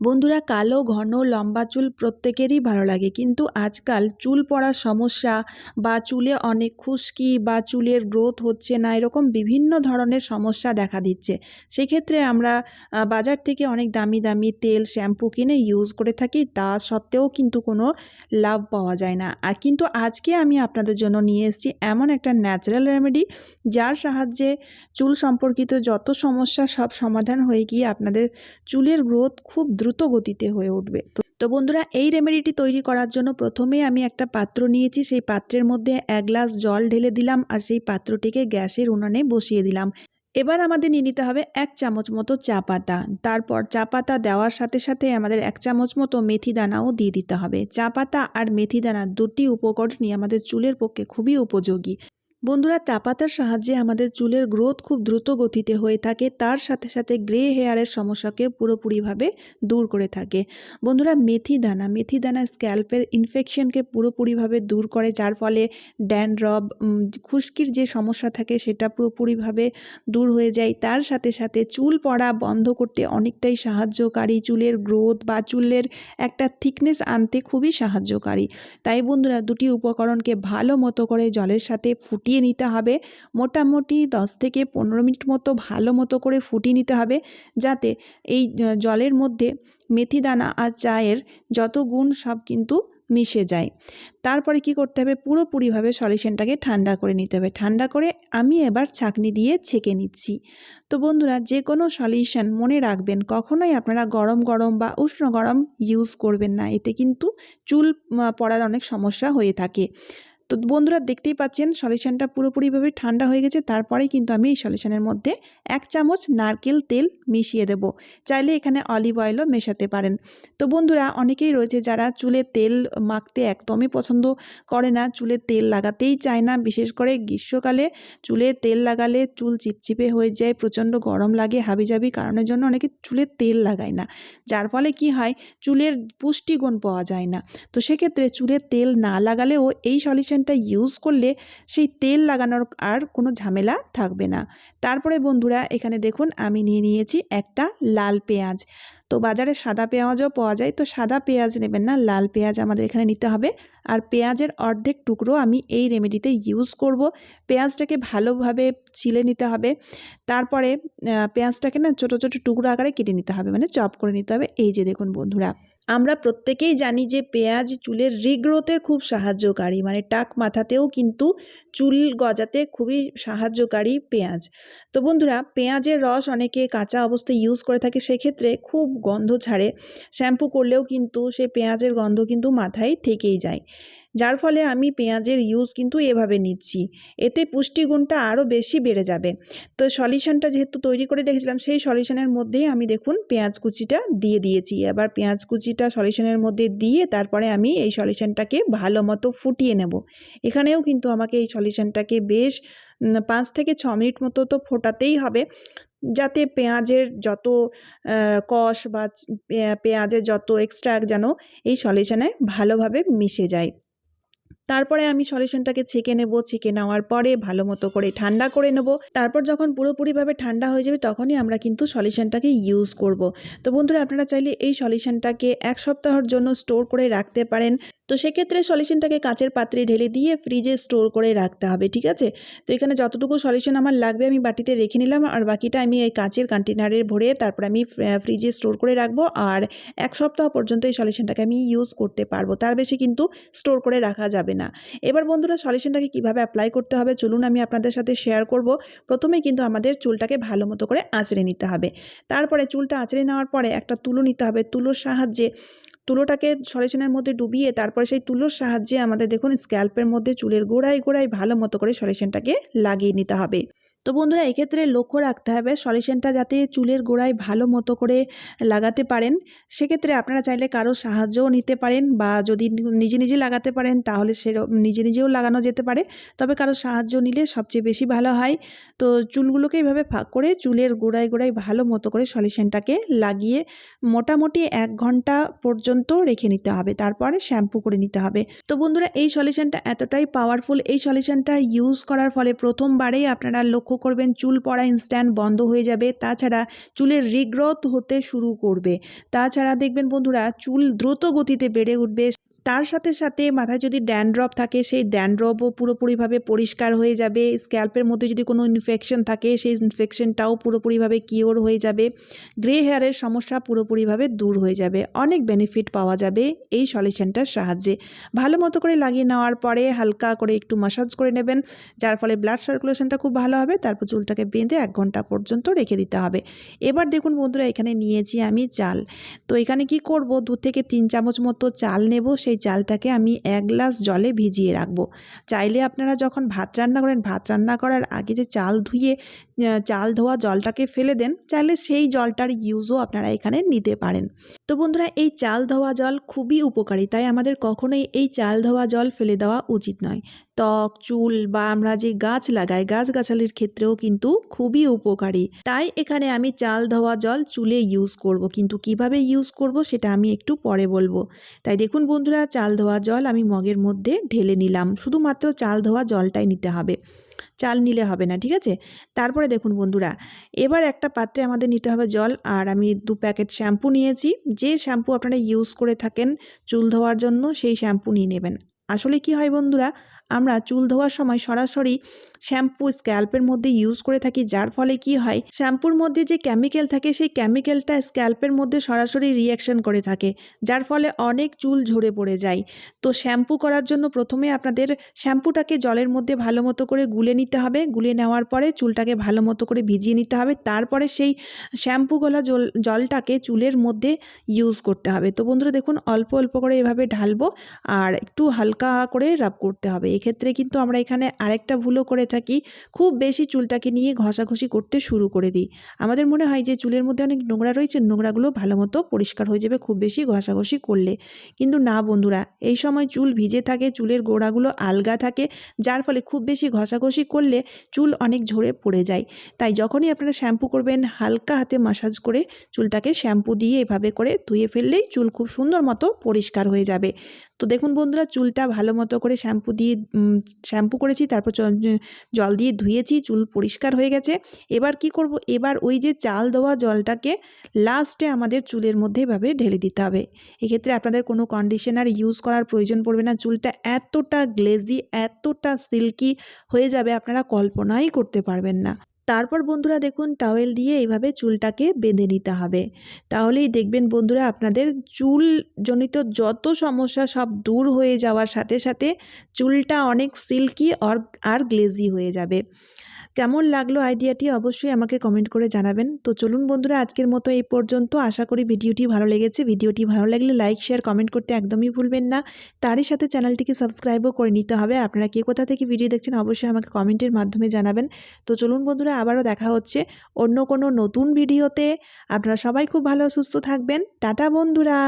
বন্ধুরা, কালো, ঘন, লম্বা চুল প্রত্যেকেরই ভালো লাগে। কিন্তু আজকাল চুল পড়ার সমস্যা বা চুলে অনেক খুশকি বা চুলের গ্রোথ হচ্ছে না, এরকম বিভিন্ন ধরনের সমস্যা দেখা দিচ্ছে। সেক্ষেত্রে আমরা বাজার থেকে অনেক দামি দামি তেল, শ্যাম্পু কিনে ইউজ করে থাকি, তা সত্ত্বেও কিন্তু কোনো লাভ পাওয়া যায় না। আর কিন্তু আজকে আমি আপনাদের জন্য নিয়ে এসেছি এমন একটা ন্যাচারাল রেমেডি যার সাহায্যে চুল সম্পর্কিত যত সমস্যা সব সমাধান হয়ে গিয়ে আপনাদের চুলের গ্রোথ খুব দ্রুত গতিতে হয়ে উঠবে। তো তো বন্ধুরা, এই রেমেডিটি তৈরি করার জন্য প্রথমে আমি একটা পাত্র নিয়েছি। সেই পাত্রের মধ্যে এক গ্লাস জল ঢেলে দিলাম আর সেই পাত্রটিকে গ্যাসের উনানে বসিয়ে দিলাম। এবার আমাদের নিয়ে নিতে হবে এক চামচ মতো চা পাতা। তারপর চা পাতা দেওয়ার সাথে সাথে আমাদের এক চামচ মতো মেথি দানাও দিয়ে দিতে হবে। চা পাতা আর মেথি দানা দুটি উপকরণই আমাদের চুলের পক্ষে খুবই উপযোগী। বন্ধুরা চা পাতার সাহায্যে আমাদের চুলের গ্রোথ খুব দ্রুত গতিতে হয়ে থাকে। তার সাথে সাথে গ্রে হেয়ারের সমস্যাকে পুরোপুরিভাবে দূর করে থাকে। বন্ধুরা মেথি দানা মেথি দানা স্ক্যাল্পের ইনফেকশনকে পুরোপুরিভাবে দূর করে, যার ফলে ড্যান্ড্রব খুশকির যে সমস্যা থাকে সেটা পুরোপুরিভাবে দূর হয়ে যায়। তার সাথে সাথে চুল পড়া বন্ধ করতে অনেকটাই সাহায্যকারী। চুলের গ্রোথ বা চুলের একটা থিকনেস আনতে খুবই সাহায্যকারী। তাই বন্ধুরা, দুটি উপকরণকে ভালো মতো করে জলের সাথে ফুটিয়ে নিতে হবে। মোটামুটি দশ থেকে পনেরো মিনিট মতো ভালো মতো করে ফুটিয়ে নিতে হবে যাতে এই জলের মধ্যে মেথি দানা আর চায়ের যত গুণ সব কিন্তু মিশে যায়। তারপরে কি করতে হবে? পুরোপুরিভাবে সলিউশনটাকে ঠান্ডা করে নিতে হবে। ঠান্ডা করে আমি এবার ছাঁকনি দিয়ে ছেঁকে নিচ্ছি। তো বন্ধুরা যে কোনো সলিউশন মনে রাখবেন, কখনোই আপনারা গরম গরম বা উষ্ণ গরম ইউজ করবেন না। এতে কিন্তু চুল পড়ার অনেক সমস্যা হয়ে থাকে। তো বন্ধুরা দেখতেই পাচ্ছেন, সলিউশনটা পুরোপুরিভাবে ঠান্ডা হয়ে গেছে। তারপরেই কিন্তু আমি এই সলিউশনের মধ্যে এক চামচ নারকেল তেল মিশিয়ে দেব। চাইলে এখানে অলিভ অয়েলও মেশাতে পারেন। তো বন্ধুরা, অনেকেই রয়েছে যারা চুলে তেল মাখতে একদমই পছন্দ করে না। চুলে তেল লাগাতেই চায় না। বিশেষ করে গ্রীষ্মকালে চুলে তেল লাগালে চুল চিপচিপে হয়ে যায়, প্রচণ্ড গরম লাগে, হাবিজাবি কারণের জন্য অনেকে চুলে তেল লাগায় না। যার ফলে কি হয়, চুলের পুষ্টিগুণ পাওয়া যায় না। তো সেক্ষেত্রে চুলে তেল না লাগালেও এই সলিউশনটা ইউজ করলে সেই তেল লাগানোর আর কোনো ঝামেলা থাকবে না। তারপরে বন্ধুরা, এখানে দেখুন আমি নিয়ে নিয়েছি একটা লাল পেঁয়াজ। তো বাজারে সাদা পেঁয়াজও পাওয়া যায়। তো সাদা পেঁয়াজ নেবেন না, লাল পেঁয়াজ আমাদের এখানে নিতে হবে। আর পেঁয়াজের অর্ধেক টুকরো আমি এই রেমেডিতে ইউজ করব। পেঁয়াজটাকে ভালোভাবে ছিলে নিতে হবে। তারপরে পেঁয়াজটাকে না ছোটো ছোটো টুকরো আকারে কেটে নিতে হবে। মানে চপ করে নিতে হবে। এই যে দেখুন বন্ধুরা। আমরা প্রত্যেকেই জানি যে পেঁয়াজ চুলের রিগ্রোথের খুব সাহায্যকারী মানে টাক মাথাতেও কিন্তু চুল গজাতে খুবই সাহায্যকারী পেঁয়াজ। তো বন্ধুরা, পেঁয়াজের রস অনেকে কাঁচা অবস্থায় ইউজ করে থাকে, সেক্ষেত্রে খুব গন্ধ ছাড়ে। শ্যাম্পু করলেও কিন্তু সে পেঁয়াজের গন্ধ কিন্তু মাথায় থেকেই যায়। যার ফলে আমি পেঁয়াজের ইউজ কিন্তু এভাবে নিচ্ছি। এতে পুষ্টিগুণটা আরও বেশি বেড়ে যাবে। তো সলিউশনটা যেহেতু তৈরি করে রেখেছিলাম, সেই সলিউশনের মধ্যেই আমি দেখুন পেঁয়াজ কুচিটা দিয়ে দিয়েছি। এবার পেঁয়াজ কুচিটা সলিউশনের মধ্যে দিয়ে তারপরে আমি এই সলিউশনটাকে ভালো মতো ফুটিয়ে নেব। এখানেও কিন্তু আমাকে এই সলিউশনটাকে বেশ পাঁচ থেকে ছ মিনিট মতো তো ফোটাতেই হবে। যাতে পেঁয়াজের যত কষ বা পেঁয়াজের যত এক্সট্রা যেন এই সলিউশনে ভালোভাবে মিশে যায়। তারপরে আমি সলিউশনটাকে ছেঁকে নেব, ছেঁকে নেওয়ার পরে ভালো মতো করে ঠান্ডা করে নেব। তারপর যখন পুরোপুরিভাবে ঠান্ডা হয়ে যাবে তখনই আমরা কিন্তু সলিউশনটাকে ইউজ করব। তো বন্ধুরা, আপনারা চাইলে এই সলিউশনটাকে এক সপ্তাহের জন্য স্টোর করে রাখতে পারেন। তো সেক্ষেত্রে সলিউশনটাকে কাঁচের পাত্রে ঢেলে দিয়ে ফ্রিজে স্টোর করে রাখতে হবে, ঠিক আছে? তো এখানে যতটুকু সলিউশন আমার লাগবে আমি বাটিতে রেখে নিলাম আর বাকিটা আমি এই কাঁচের কন্টেনারে ভরে তারপর আমি ফ্রিজে স্টোর করে রাখব আর এক সপ্তাহ পর্যন্ত এই সলিউশনটাকে আমি ইউজ করতে পারব। তার বেশি কিন্তু স্টোর করে রাখা যাবে এবার বন্ধুরা সলিউশনটাকে কীভাবে অ্যাপ্লাই করতে হবে চলুন আমি আপনাদের সাথে শেয়ার করব। প্রথমে কিন্তু আমাদের চুলটাকে ভালো মতো করে আঁচড়ে নিতে হবে। তারপরে চুলটা আঁচড়ে নেওয়ার পরে একটা তুলো নিতে হবে। তুলোর সাহায্যে তুলোটাকে সলিউশনের মধ্যে ডুবিয়ে তারপরে সেই তুলোর সাহায্যে আমাদের দেখুন স্ক্যাল্পের মধ্যে চুলের গোড়ায় গোড়ায় ভালো মতো করে সলিউশনটাকে লাগিয়ে নিতে হবে। তো বন্ধুরা, এক্ষেত্রে লক্ষ্য রাখতে হবে সলিউশনটা যাতে চুলের গোড়ায় ভালো মতো করে লাগাতে পারেন। সেক্ষেত্রে আপনারা চাইলে কারও সাহায্যও নিতে পারেন বা যদি নিজে নিজে লাগাতে পারেন তাহলে সে নিজে নিজেও লাগানো যেতে পারে। তবে কারও সাহায্য নিলে সবচেয়ে বেশি ভালো হয়। তো চুলগুলোকে এইভাবে ফাঁক করে চুলের গোড়ায় গোড়ায় ভালো মতো করে সলিউশনটাকে লাগিয়ে মোটামুটি এক ঘণ্টা পর্যন্ত রেখে নিতে হবে। তারপরে শ্যাম্পু করে নিতে হবে। তো বন্ধুরা, এই সলিউশনটা এতটাই পাওয়ারফুল এই সলিউশনটা ইউজ করার ফলে প্রথমবারেই আপনারা লক্ষ্য লক্ষ্য করবেন চুল পড়া ইনস্ট্যান্ট বন্ধ হয়ে যাবে, তাছাড়া চুলের রিগ্রোথ হতে শুরু করবে। তাছাড়া দেখবেন বন্ধুরা, চুল দ্রুত গতিতে বেড়ে উঠবে তার সাথে সাথে মাথায় যদি ড্যান্ড্রপ থাকে, সেই ড্যান্ড্রপও পুরোপুরিভাবে পরিষ্কার হয়ে যাবে। স্ক্যাল্পের মধ্যে যদি কোনো ইনফেকশন থাকে, সেই ইনফেকশনটাও পুরোপুরিভাবে কিওর হয়ে যাবে। গ্রে হেয়ারের সমস্যা পুরোপুরিভাবে দূর হয়ে যাবে। অনেক বেনিফিট পাওয়া যাবে এই সলিউশনটার সাহায্যে। ভালো মতো করে লাগিয়ে নেওয়ার পরে হালকা করে একটু মাসাজ করে নেবেন, যার ফলে ব্লাড সার্কুলেশনটা খুব ভালো হবে। তারপর চুলটাকে বেঁধে এক ঘণ্টা পর্যন্ত রেখে দিতে হবে। এবার দেখুন বন্ধুরা, এখানে নিয়েছি আমি চাল। তো এখানে কি করব? দু থেকে তিন চামচ মতো চাল নেব। সেই চালটাকে আমি এক গ্লাস জলে ভিজিয়ে রাখব। চাইলে আপনারা যখন ভাত রান্না করেন, ভাত রান্না করার আগে যে চাল ধুয়ে চাল ধোয়া জলটাকে ফেলে দেন, চাইলে সেই জলটার ইউজও আপনারা এখানে নিতে পারেন। তো বন্ধুরা, এই চাল ধোয়া জল খুবই উপকারী, তাই আমাদের কখনোই এই চাল ধোয়া জল ফেলে দেওয়া উচিত নয়। ত্বক, চুল বা আমরা যে গাছ লাগাই, গাছগাছালির ক্ষেত্রেও কিন্তু খুবই উপকারী। তাই এখানে আমি চাল, ধোয়া, জল চুলে ইউজ করব। কিন্তু কীভাবে ইউজ করব সেটা আমি একটু পরে বলব। তাই দেখুন বন্ধুরা, চাল, ধোয়া, জল আমি মগের মধ্যে ঢেলে নিলাম। শুধুমাত্র চাল, ধোয়া, জলটাই নিতে হবে। চাল নিলে হবে না, ঠিক আছে? তারপরে দেখুন বন্ধুরা, এবার একটা পাত্রে আমাদের নিতে হবে জল। আর আমি দু প্যাকেট শ্যাম্পু নিয়েছি। যে শ্যাম্পু আপনারা ইউজ করে থাকেন চুল ধোয়ার জন্য, সেই শ্যাম্পু নিয়ে নেবেন। আসলে কি হয় বন্ধুরা আমরা চুল ধোয়ার সময় সরাসরি শ্যাম্পু স্ক্যাল্পের মধ্যে ইউজ করে থাকি, যার ফলে কি হয়, শ্যাম্পুর মধ্যে যে কেমিক্যাল থাকে, সেই কেমিক্যালটা স্ক্যাল্পের মধ্যে সরাসরি রিয়াকশন করে থাকে, যার ফলে অনেক চুল ঝরে পড়ে যায়। তো শ্যাম্পু করার জন্য প্রথমে আপনাদের শ্যাম্পুটাকে জলের মধ্যে ভালো মতো করে গুলে নিতে হবে, গুলে নেওয়ার পরে চুলটাকে ভালো মতো করে ভিজিয়ে নিতে হবে, তারপরে সেই শ্যাম্পু গলা জল, জলটাকে চুলের মধ্যে ইউজ করতে হবে। তো বন্ধুরা দেখুন, অল্প অল্প করে এভাবে ঢালবো, আর একটু হালকা করে রাব করতে হবে। এক্ষেত্রে কিন্তু আমরা এখানে আরেকটা ভুলও করে থাকি। খুব বেশি চুলটাকে নিয়ে ঘষাঘষি করতে শুরু করে দিই। আমাদের মনে হয় যে চুলের মধ্যে অনেক নোংরা রয়েছে, নোংরাগুলো ভালো মতো পরিষ্কার হয়ে যাবে খুব বেশি ঘষাঘষি করলে। কিন্তু না বন্ধুরা, এই সময় চুল ভিজে থাকে, চুলের গোড়াগুলো আলগা থাকে, যার ফলে খুব বেশি ঘষাঘষি করলে চুল অনেক ঝরে পড়ে যায়। তাই যখনই আপনারা শ্যাম্পু করবেন, হালকা হাতে মাসাজ করে চুলটাকে শ্যাম্পু দিয়ে এভাবে করে ধুয়ে ফেললেই চুল খুব সুন্দর মতো পরিষ্কার হয়ে যাবে। তো দেখুন বন্ধুরা, চুলটা ভালো মতো করে শ্যাম্পু দিয়ে শ্যাম্পু করেছি, তারপর জল দিয়ে ধুয়েছি, চুল পরিষ্কার হয়ে গেছে। এবার কি করব? এবার ওই যে চাল দেওয়া জলটাকে লাস্টে আমাদের চুলের মধ্যে এভাবে ঢেলে দিতে হবে। এক্ষেত্রে আপনাদের কোনো কন্ডিশনার ইউজ করার প্রয়োজন পড়বে না। চুলটা এতটা গ্লেজি এতটা সিল্কি হয়ে যাবে, আপনারা কল্পনাই করতে পারবেন না। তারপর বন্ধুরা দেখুন টাওয়েল দিয়ে এইভাবে চুলটাকে বেঁধে নিতে হবে। তাহলেই দেখবেন বন্ধুরা আপনাদের চুল জনিত যত সমস্যা সব দূর হয়ে যাওয়ার সাথে সাথে চুলটা অনেক সিল্কি আর গ্লেজি হয়ে যাবে। কেমন লাগল আইডিয়াটি অবশ্যই আমাকে কমেন্ট করে জানাবেন। তো চলুন বন্ধুরা, আজকের মতো এই পর্যন্ত। আশা করি ভিডিওটি ভালো লেগেছে। ভিডিওটি ভালো লাগলে লাইক শেয়ার কমেন্ট করতে একদমই ভুলবেন না। তারই সাথে চ্যানেলটিকে সাবস্ক্রাইবও করে নিতে হবে। আপনারা কে কোথা থেকে ভিডিও দেখছেন অবশ্যই আমাকে কমেন্টের মাধ্যমে জানাবেন। তো চলুন বন্ধুরা, আবারও দেখা হচ্ছে অন্য কোনো নতুন ভিডিওতে। আপনারা সবাই খুব ভালো, সুস্থ থাকবেন। টাটা বন্ধুরা!